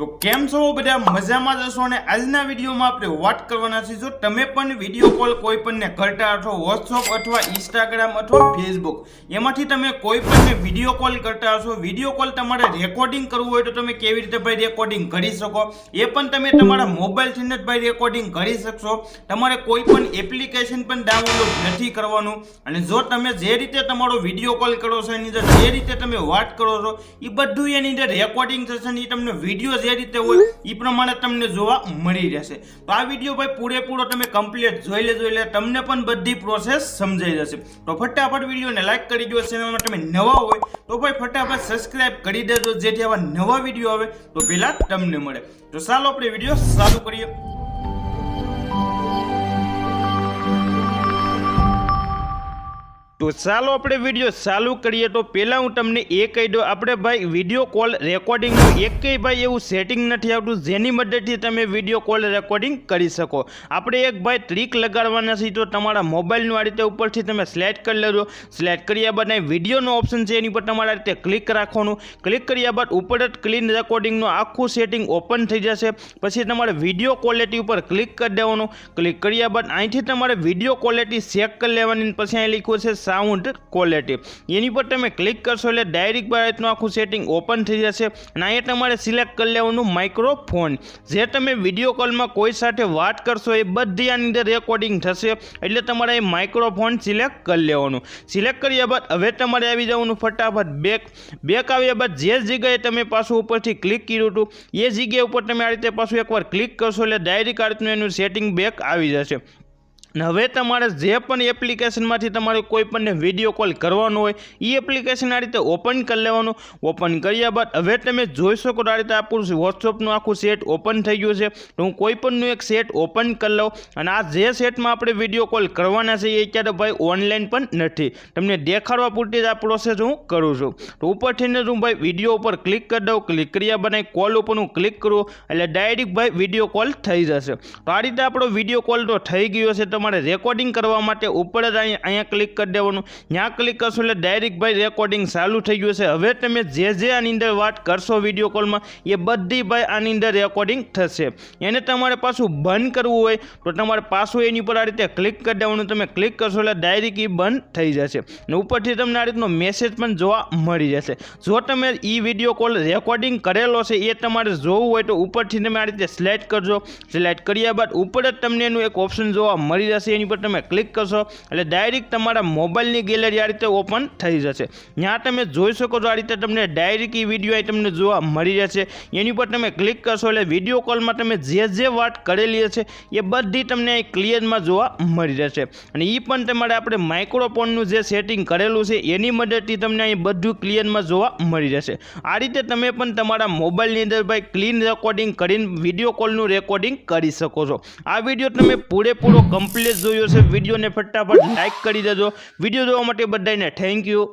તો કેમ છો બધા? મજામાં જશો અને આજના વિડીયોમાં આપણે વાત કરવાના છીએ, જો તમે પણ વીડિયો કોલ કોઈ પણને કરતા હશો વોટ્સઅપ અથવા ઇન્સ્ટાગ્રામ અથવા ફેસબુક એમાંથી તમે કોઈ પણને વીડિયો કોલ કરતા હશો વીડિયો કોલ તમારે રેકોર્ડિંગ કરવું હોય તો તમે કેવી રીતે ભાઈ રેકોર્ડિંગ કરી શકો? એ પણ તમે તમારા મોબાઈલથી જ ભાઈ રેકોર્ડિંગ કરી શકશો. તમારે કોઈ પણ એપ્લિકેશન પણ ડાઉનલોડ નથી કરવાનું. અને જો તમે જે રીતે તમારો વીડિયો કોલ કરો છો, એની અંદર જે રીતે તમે વાત કરો છો, એ બધું એની અંદર રેકોર્ડિંગ થશે એ તમને વીડિયો જે રીતે હોય એ પ્રમાણે તમને જોવા મળી રહેશે. તો આ વીડિયો ભાઈ પૂરેપૂરો તમે કમ્પ્લીટ જોઈ લેજો, એટલે તમને પણ બધી પ્રોસેસ સમજાઈ જશે. તો ફટાફટ વિડીયોને લાઈક કરી દો ચેનલમાં તમે નવા હોય, તો ભાઈ ફટાફટ સબસ્ક્રાઇબ કરી દેજો, જેથી આવા નવા વીડિયો આવે, તો પહેલાં તમને મળે. તો ચાલો આપણે વીડિયો ચાલુ કરીએ. તો ચાલો આપણે વીડિયો ચાલુ કરીએ. તો પહેલાં હું તમને એ કહી દઉં, આપણે ભાઈ વીડિયો કોલ રેકોર્ડિંગનું એકેય ભાઈ એવું સેટિંગ નથી આવતું જેની મદદથી તમે વીડિયો કોલ રેકોર્ડિંગ કરી શકો. આપણે એક ભાઈ ટ્રીક લગાડવાના છીએ, તો તમારા મોબાઈલનું આ રીતે ઉપરથી તમે સ્લાઇડ કરી લેજો. સ્લાઇડ કર્યા બાદ અહીં વિડીયોનો ઓપ્શન છે, એની પર તમારા રીતે ક્લિક રાખવાનું. ક્લિક કર્યા બાદ ઉપર જ ક્લીન રેકોર્ડિંગનું આખું સેટિંગ ઓપન થઈ જશે. પછી તમારે વીડિયો ક્વોલિટી ઉપર ક્લિક કરી દેવાનું. ક્લિક કર્યા બાદ અહીંથી તમારે વીડિયો ક્વોલિટી ચેક કરી લેવાની. પછી અહીં લખ્યું છે સાઉન્ડ ક્વોલિટી એની પર તમે ક્લિક કરશો એટલે ડાયરેક્ટ રીતનું આખું સેટિંગ ઓપન થઈ જશે અને અહીંયા તમારે સિલેક્ટ કરી લેવાનું માઇક્રોફોન જે તમે વીડિયો કોલમાં કોઈ સાથે વાત કરશો એ બધી આની અંદર રેકોર્ડિંગ થશે એટલે તમારે એ માઇક્રોફોન સિલેક્ટ કરી લેવાનું. સિલેક્ટ કર્યા બાદ હવે તમારે આવી જવાનું ફટાફટ બેક બેક આવ્યા બાદ જે જગ્યાએ તમે પાછું ઉપરથી ક્લિક કર્યું હતું, એ જગ્યા ઉપર તમે આ રીતે પાછું એકવાર ક્લિક કરશો એટલે ડાયરેક્ટ આ રીતનું એનું સેટિંગ બેક આવી જશે. હવે તમારે જે પણ એપ્લિકેશનમાંથી તમારે કોઈ પણને વીડિયો કોલ કરવાનો હોય એ એપ્લિકેશન આ રીતે ઓપન કરી લેવાનું. ઓપન કર્યા બાદ હવે તમે જોઈ શકો આ રીતે આપણું વોટ્સઅપનું આખું સેટ ઓપન થઈ ગયું છે. તો હું કોઈ પણનું એક સેટ ઓપન કરી લઉં અને આ જે સેટમાં આપણે વીડિયો કોલ કરવાના છે એ ક્યારે ભાઈ ઓનલાઈન પણ નથી. તમને દેખાડવા પૂરતી જ આ પ્રોસેસ હું કરું છું. તો ઉપરથી જ હું ભાઈ વીડિયો ઉપર ક્લિક કરી દઉં. ક્લિક કર્યા બાદ કોલ ઉપર હું ક્લિક કરું એટલે ડાયરેક્ટ ભાઈ વીડિયો કોલ થઈ જશે. તો આ રીતે આપણો વીડિયો કોલ તો થઈ ગયો છે તમારે રેકોર્ડિંગ કરવા માટે ઉપર જ અહીંયા ક્લિક કરી દેવાનું. ત્યાં ક્લિક કરશો એટલે ડાયરેક્ટ ભાઈ રેકોર્ડિંગ ચાલુ થઈ ગયું છે હવે તમે જે જે આની અંદર વાત કરશો વીડિયો કોલમાં એ બધી ભાઈ આની અંદર રેકોર્ડિંગ થશે. એને તમારે પાછું બંધ કરવું હોય, તો તમારે પાછું એની ઉપર આ રીતે ક્લિક કરી દેવાનું. તમે ક્લિક કરશો એટલે ડાયરેક્ટ એ બંધ થઈ જશે. ને ઉપરથી તમને આ રીતનો મેસેજ પણ જોવા મળી જશે. જો તમે એ વીડિયો કોલ રેકોર્ડિંગ કરેલો છે, એ તમારે જોવું હોય તો ઉપરથી તમે આ રીતે સિલેક્ટ કરજો. સિલેક્ટ કર્યા બાદ ઉપર જ તમને એનું એક ઓપ્શન જોવા મળી જશે, એની પર તમે ક્લિક કરશો, એટલે ડાયરેક્ટ તમારા મોબાઈલની ગેલેરી આ રીતે ઓપન થઈ જશે. ત્યાં તમે જોઈ શકો છો આ રીતે તમને ડાયરેક્ટ એ વીડિયો અહીં તમને જોવા મળી જશે એની પર તમે ક્લિક કરશો, એટલે વીડિયો કોલમાં તમે જે જે વાત કરેલી હશે, એ બધી તમને અહીં ક્લિયરમાં જોવા મળી જશે અને એ પણ તમારે આપણે માઇક્રોફોનનું જે સેટિંગ કરેલું છે, એની મદદથી તમને અહીં બધું ક્લિયરમાં જોવા મળી જશે આ રીતે તમે પણ તમારા મોબાઈલની અંદર ભાઈ ક્લીન રેકોર્ડિંગ કરીને વીડિયો કોલનું રેકોર્ડિંગ કરી શકો છો. આ વીડિયો તમે પૂરેપૂરો કમ્પ્લીટ જોયો છે વિડીયોને ફટાફટ લાઇક કરી દેજો. વીડિયો જોવા માટે બધાને થેન્ક યુ